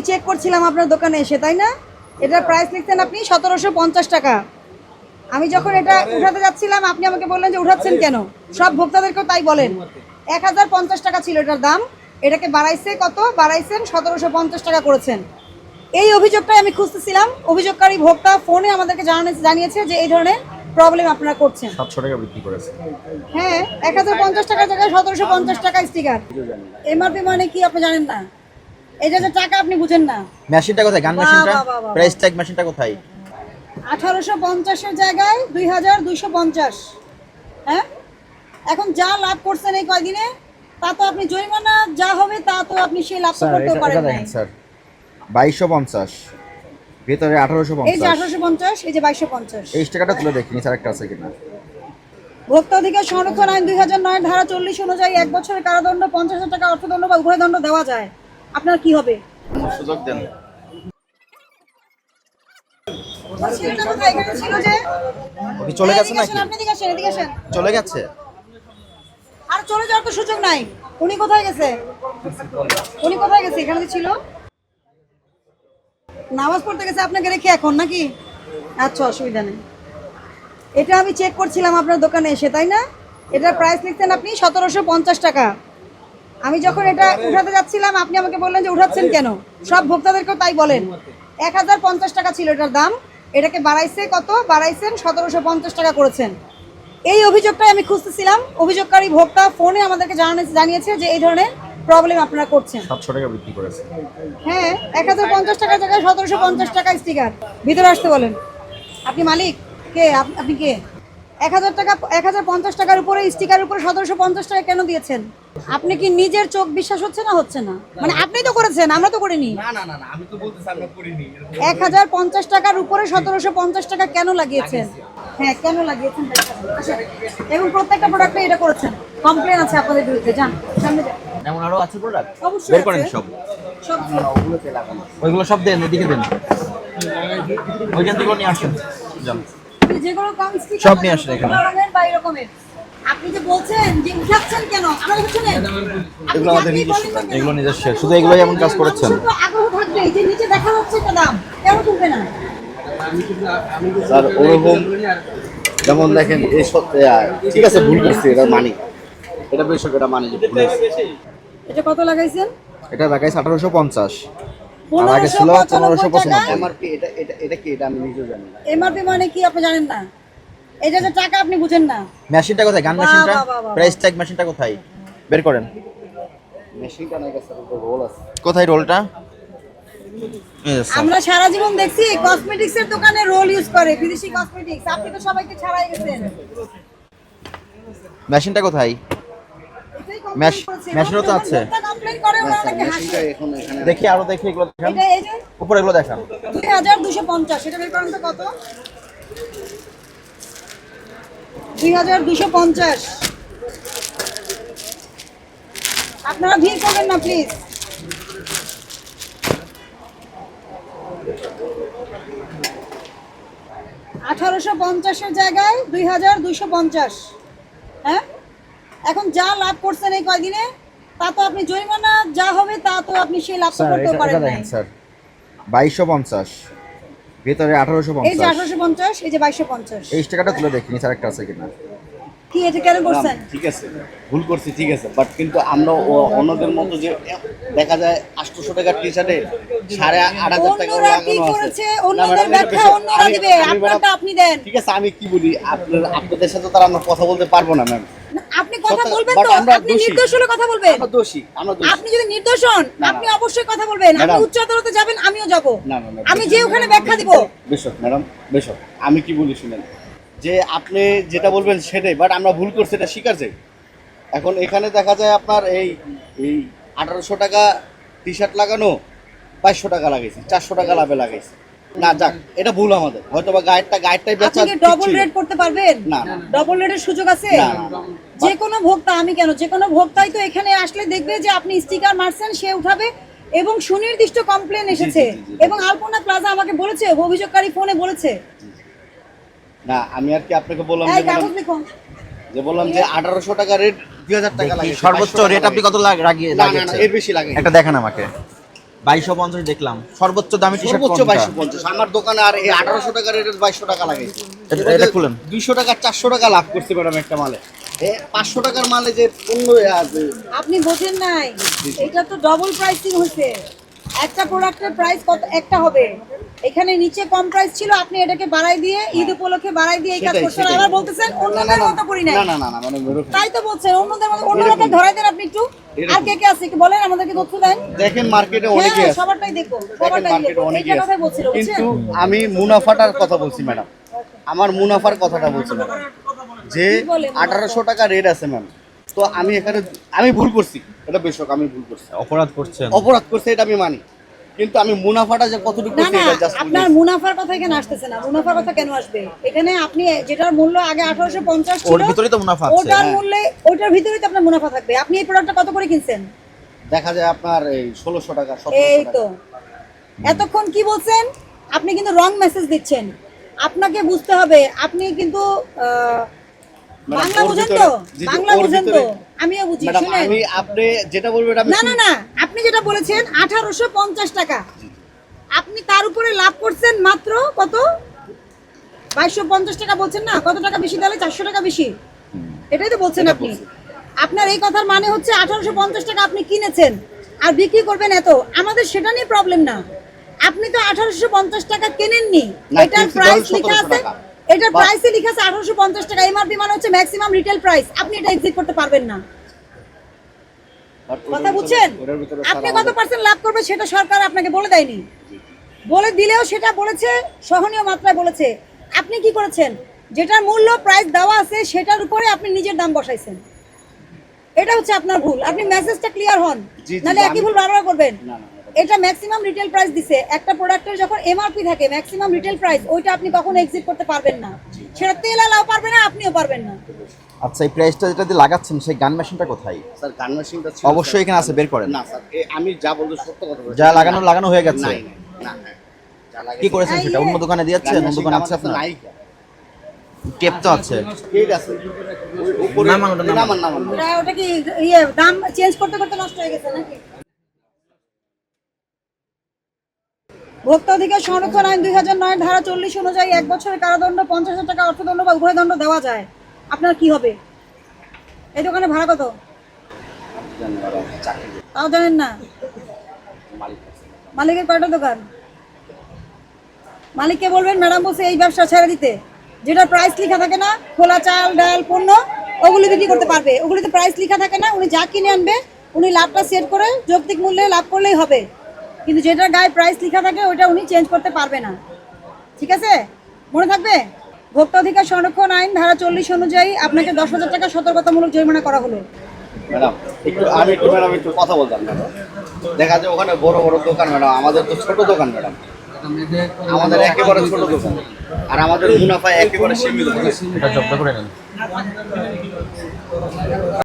আমি চেক করছিলাম আপনার দোকানে এসে তাই না? এটার প্রাইস লিখছেন আপনি সতেরোশো পঞ্চাশ টাকা। আমি যখন এটা উঠাতে যাচ্ছিলাম আপনি আমাকে বললেন যে উঠাচ্ছেন কেন? সব ভোক্তাদেরকেও তাই বলেন। এক হাজার পঞ্চাশ টাকা ছিল এটার দাম। এটাকে বাড়াইছে কত? বাড়াইছেন সতেরোশো পঞ্চাশ টাকা করেছেন। এই অভিযোগটাই আমি খুঁজতেছিলাম। অভিযোগকারী ভোক্তা ফোনে আমাদেরকে জানানো- জানিয়েছে যে এই ধরনের প্রবলেম আপনারা করছেন। সাতশো টাকা বৃদ্ধি করেছে। হ্যাঁ এক হাজার পঞ্চাশ টাকার জায়গায় সতেরোশো পঞ্চাশ টাকা স্টিকার এমআরপি মানে কি আপনি জানেন না? এটা যে টাকা আপনি বুঝেন না। মেশিনটা কোথায়? গান মেশিনটা। প্রাইস ট্যাগ মেশিনটা কোথায়? আঠারোশো পঞ্চাশের জায়গায় দুই হাজার দুইশো পঞ্চাশ। হ্যাঁ? এখন যা লাভ করছেন এই কয়দিনে তা তো আপনি জরিমানা যা হবে তা তো আপনি সেই লাভ তো স্যার করতেও পারেন এটা স্যার। বাইশশো পঞ্চাশ। ভেতরে আঠারোশো এই যে আঠারোশো পঞ্চাশ এই যে বাইশশো পঞ্চাশ। এই টাকাটা তুলে দেখিনি স্যার একটা আছে কিনা। ভোক্তা অধিকার সংরক্ষণ আইন দুই হাজার নয় ধারা চল্লিশ অনুযায়ী এক বছরের কারাদণ্ড পঞ্চাশ হাজার টাকা অর্থদণ্ড বা উভয় দণ্ড দেওয়া যায়। আপনার কি হবে? সুযোগ দেন। কোথায়? এখানে ছিল যে? ও কি চলে গেছে নাকি আসেন, আপনি এদিকে আসেন, এদিকে আসেন। চলে গেছে? আর চলে যাওয়ার তো সুযোগ নাই। উনি কোথায় গেছে? উনি কোথায় গেছে? এখানে ছিল? নামাজ পড়তে গেছে আপনাকে রেখে এখন নাকি? আচ্ছা অসুবিধা নেই। এটা আমি চেক করছিলাম আপনার দোকানে এসে তাই না? এটার প্রাইস লিখছেন আপনি সতেরোশো পঞ্চাশ টাকা। আমি যখন এটা উঠাতে যাচ্ছিলাম আপনি আমাকে বললেন যে উঠাচ্ছেন কেন? সব ভোক্তাদেরকেও তাই বলেন। এক হাজার পঞ্চাশ টাকা ছিল এটার দাম। এটাকে বাড়াইছে কত? বাড়াইছেন সতেরোশো পঞ্চাশ টাকা করেছেন। এই অভিযোগটাই আমি খুঁজতেছিলাম। অভিযোগকারী ভোক্তা ফোনে আমাদেরকে জানানো জানিয়েছে যে এই ধরনের প্রবলেম আপনারা করছেন। সাতশো টাকা বৃদ্ধি করেছে। হ্যাঁ এক হাজার পঞ্চাশ টাকার জায়গায় সতেরোশো পঞ্চাশ টাকা স্টিকার ভিতরে আসতে বলেন। আপনি মালিক? কে? আপনি কে? এক হাজার টাকা এক হাজার পঞ্চাশ টাকার উপরে স্টিকার উপরে সতেরোশো পঞ্চাশ টাকা কেন দিয়েছেন? আপনি কি নিজের চোখ বিশ্বাস হচ্ছে না হচ্ছে না? মানে আপনি তো করেছেন আমরা তো করিনি। না না না না আমি তো বলতেছি আমরা করিনি এরকম এক হাজার পঞ্চাশ টাকার উপরে সতেরোশো পঞ্চাশ টাকা কেন লাগিয়েছেন? হ্যাঁ কেন লাগিয়েছেন? আসেন। এবং প্রত্যেকটা প্রোডাক্টে এটা করেছেন। কমপ্লেন আছে আপনাদের বিরুদ্ধে যান সামনে যান। এমন আরও আছে প্রোডাক্ট অবশ্যই বের করেন। সব। সব ওইগুলো সব দেন এদিকে দেন। ওইখান থেকে নিয়ে আসেন। যান। আপনি কম সব নিয়ে আসেন এখানে। কোনো বা এরকমের। আপনি যে বলছেন যে উঠাচ্ছেন কেন? আমার শুনেন এগুলো আমাদের নিজস্ব এগুলো শুধু এগুলোই এমন কাজ করেছেন। মানুষের তো আগ্রহ থাকবে যে নিচে দেখা যাচ্ছে একটা দাম। কেন তুলবে না? স্যার ওরকম যেমন দেখেন এই সত্যি ঠিক আছে ভুল করছি এটা মানি। এটা বেশ এটা মানি যে ভুল হয়েছে। এটা কত লাগাইছেন? এটা দেখাইছে আঠারোশো পঞ্চাশ। আগে ছিল পনেরোশো পনেরোশো পঁচানব্বই। এটা এটা এটা কি? এটা আমি নিজেও জানি না। এমআরপি মানে কি আপনি জানেন না? এটা যে টাকা আপনি বুঝেন না। মেশিনটা কোথায়? গান মেশিনটা। প্রাইস ট্যাগ মেশিনটা কোথায়? বের করেন। মেশিনটা নাই স্যার রোল আছে। কোথায় রোলটা আমরা সারা জীবন দেখছি কসমেটিক্স এর দোকানে রোল ইউজ করে বিদেশি কসমেটিক্স আপনি তো সবাইকে ছাড়াই গেছেন। মেশিনটা কোথায়। মেশিনও তো আছে। এখানে দেখি আরও দেখি এগুলো দেখান। উপরে এগুলো দেখান। দুই হাজার দুশো পঞ্চাশ এটা বের করেন তো কত? দুই হাজার দুশো পঞ্চাশ। আপনারা ভিড় করবেন না প্লিজ আঠারোশো পঞ্চাশের জায়গায় দুই হাজার দুইশো পঞ্চাশ। হ্যাঁ? এখন যা লাভ করছেন এই কয়দিনে? তা তো আপনি জরিমানা যা হবে তা তো আপনি সেই লাভ তো স্যার করতেও এটা পারেন দেখেন স্যার। বাইশশো পঞ্চাশ। ভেতরে আঠারোশো এই যে পঞ্চাশ। আঠারোশো পঞ্চাশ এই যে বাইশশো পঞ্চাশ। এই টাকাটা তুলে দেখিনি স্যার একটা আছে কিনা। কি এটা কেন করছেন? ঠিক আছে ভুল করছি ঠিক আছে। বাট কিন্তু আমরা অন্যদের মতো যে দেখা যায় আটশোশো টাকার টি শার্টে সাড়ে আট হাজার টাকা লাগানো আছে। অন্যদের ব্যাখ্যা অন্যরা আমি- দিবে আপনারটা আপনি দেন। ঠিক আছে আমি কি বলি? আপনার আপনাদের সাথে তার আমরা কথা বলতে পারব না ম্যাম। না, আপনি কথা বলবেন তো? আপনি দোষী। নির্দোষ হলে কথা বলবেন। আমরা দোষী আমরা দোষী। আপনি যদি নির্দোষ হন। আপনি অবশ্যই কথা বলবেন। আপনি উচ্চ আদালতে যাবেন আমিও যাব। না, না, না, আমি যে ওখানে ব্যাখ্যা দিব। বেশক ম্যাডাম বেশক আমি কি বলি শুনেন? যে আপনি যেটা বলবেন সেটাই বাট আমরা ভুল করছি এটা স্বীকার যাই এখন এখানে দেখা যায় আপনার এই এই আঠারোশো টাকা টি শার্ট লাগানো বাইশশো টাকা লাগাইছি চারশো টাকা লাভে লাগাইছি। না যাক এটা ভুল আমাদের। হয়তো বা গায়েরটা গায়েরটাই বেচা আপনি ডবল রেট করতে পারবেন? না, না। ডবল রেটের সুযোগ আছে। যে কোনো ভোক্তা আমি কেন? যে কোনো ভোক্তাই তো এখানে আসলে দেখবে যে আপনি স্টিকার মারছেন সে উঠাবে এবং সুনির্দিষ্ট কমপ্লেন এসেছে। এবং আলপনা প্লাজা আমাকে বলেছে অভিযোগকারী ফোনে বলেছে। না আমি আর কি আপনাকে বললাম যে বললাম যে আঠারোশো টাকা রেট দুই হাজার টাকা লাগে। সর্বোচ্চ রেট আপনি কত লাগ- লাগিয়ে না এর বেশি লাগে। একটা দেখান আমাকে। বাইশশো পঞ্চাশ দেখলাম। সর্বোচ্চ দামি সর্বোচ্চ বাইশশো পঞ্চাশ। আমার দোকানে আর এই আঠারোশো টাকার রেটের বাইশশো টাকা লাগে। এটা- এটা খুলেন। দুইশো টাকা চারশো টাকা লাভ করতে ম্যাডাম একটা মালে। পাঁচশো টাকার মালে যে পণ্য আছে। আপনি বোঝেন নাই। এটা তো ডবল প্রাইসিং হয়েছে। একটা প্রোডাক্টের প্রাইস কত একটা হবে। এখানে নিচে কম প্রাইস ছিল আপনি এটাকে বাড়াই দিয়ে ঈদ উপলক্ষে বাড়াই দিয়ে এই কাজ করছেন। আবার বলতেছেন অন্যদের মতো করি নাই। না না না না মানে। তাই তো বলছেন অন্যদের মতো অন্যদের ধরাই দেন আপনি একটু। আর কে কে আছে একটু বলেন আমাদেরকে তথ্য দেন। দেখেন মার্কেটে অনেকে হ্যাঁ আছে। সবারটাই দেখো সবারটাই মার্কেটে দেখো অনেকে আছে। কথাই বলছিল বুঝছেন? কিন্তু আমি মুনাফাটার কথা বলছি ম্যাডাম আমার মুনাফার কথাটা বলছি ম্যাডাম যে কি বলে মুনাফা? আঠারোশো টাকা রেট আছে ম্যাম তো আমি এখানে আমি ভুল করছি। এটা বেশক আমি ভুল করছি। অপরাধ করছেন। অপরাধ করছে এটা আমি মানি। কিন্তু আমি মুনাফাটা যে কতটুকু না না আপনার মুনাফার কথা এখানে আসতেছে না মুনাফার কথা কেন আসবে? এখানে আপনি যেটার মূল্য আগে আঠারোশো পঞ্চাশ ছিল ওর ভিতরেই তো মুনাফা আছে। ওটার হ্যাঁ। মূল্যে ওটার ভিতরেই তো আপনার মুনাফা থাকবে। আপনি এই প্রোডাক্টটা কত করে কিনছেন? দেখা যায় আপনার এই ষোলোশো টাকা এই তো। এতক্ষণ কি বলছেন? আপনি কিন্তু রং মেসেজ দিচ্ছেন। আপনাকে বুঝতে হবে আপনি কিন্তু আহ, বাংলা বুঝেন তো? বাংলা বুঝেন তো? আমিও বুঝি শুনেন। আমি আপনি যেটা বলবেন আমি না না না। আপনি যেটা বলেছেন আঠারোশো পঞ্চাশ টাকা। আপনি তার উপরে লাভ করছেন মাত্র কত? বাইশশো পঞ্চাশ টাকা বলছেন না? কত টাকা বেশি তাহলে? চারশো টাকা বেশি। এটাই তো বলছেন আপনি। আপনার এই কথার মানে হচ্ছে আঠারোশো পঞ্চাশ টাকা আপনি কিনেছেন আর বিক্রি করবেন এত। আমাদের সেটা নিয়ে প্রবলেম না। আপনি তো আঠারোশো পঞ্চাশ টাকা কেনেননি? এটার প্রাইস লেখা আছে। এটার প্রাইসে লেখা আছে আঠারোশো পঞ্চাশ টাকা। এমআরপি মানে হচ্ছে ম্যাক্সিমাম রিটেল প্রাইস আপনি এটা এক্সিট করতে পারবেন না। কথা বুঝছেন? আপনি কত পার্সেন্ট লাভ করবে সেটা সরকার আপনাকে বলে দেয়নি। বলে দিলেও সেটা বলেছে সহনীয় মাত্রায় বলেছে। আপনি কি করেছেন? যেটার মূল্য প্রাইস দেওয়া আছে সেটার উপরে আপনি নিজের দাম বসাইছেন। এটা হচ্ছে আপনার ভুল। আপনি মেসেজটা ক্লিয়ার হন। নাহলে একই ভুল বারবার করবেন। এটা ম্যাক্সিমাম রিটেল প্রাইস দিছে। একটা প্রোডাক্টের যখন এমআরপি থাকে ম্যাক্সিমাম রিটেল প্রাইস ওইটা আপনি কখনো এক্সিট করতে পারবেন না। সেটা তেল আলাও পারবে না আপনিও পারবেন না। আচ্ছা এই প্রাইসটা যেটা দিয়ে লাগাচ্ছেন সেই গান মেশিনটা কোথায়? স্যার গান মেশিনটা অবশ্যই এখানে আছে বের করেন। না স্যার আমি যা বলতে সত্য কথা বলছি। যা লাগানো লাগানো হয়ে গেছে। না, না। কি করেছেন সেটা? অন্য দোকানে গান দিয়েছেন? অন্য দোকানে আছে আপনার? নাই। টেপ তো আছে। ঠিক আছে। ওই উপরে। নামান। নামান ওটা ওটা কি ইয়ে দাম চেঞ্জ করতে করতে নষ্ট হয়ে গেছে নাকি? ভোক্তা অধিকার সংরক্ষণ আইন দুই হাজার নয় ধারা চল্লিশ অনুযায়ী এক বছরের কারাদণ্ড, পঞ্চাশ হাজার টাকা অর্থদণ্ড বা উভয় দণ্ড দেওয়া যায়। আপনার কি হবে? এই দোকানে ভাড়া কত? তাও জানেন না? মালিকের কয়টা দোকান? মালিককে বলবেন, ম্যাডাম বলছে এই ব্যবসা ছেড়ে দিতে। যেটা প্রাইস লেখা থাকে না, খোলা চাল, ডাল, পণ্য, ওগুলি বিক্রি করতে পারবে। ওগুলিতে প্রাইস লেখা থাকে না, উনি যা কিনে আনবে, উনি লাভটা সেট করে যৌক্তিক মূল্যে লাভ করলেই হবে। কিন্তু যেটার গায়ে প্রাইস লেখা থাকে ওটা উনি চেঞ্জ করতে পারবে না। ঠিক আছে? মনে থাকবে? ভোক্তা অধিকার সংরক্ষণ আইন ধারা চল্লিশ অনুযায়ী আপনাকে দশ হাজার টাকা সতর্কতামূলক জরিমানা করা হলো। ম্যাডাম একটু আমি একটু ম্যাডাম একটু কথা বলতাম ম্যাডাম। দেখা যায় ওখানে বড় বড় দোকান ম্যাডাম। আমাদের তো ছোট দোকান ম্যাডাম। আমাদের একেবারে ছোট দোকান। আর আমাদের মুনাফা একেবারে সীমিত।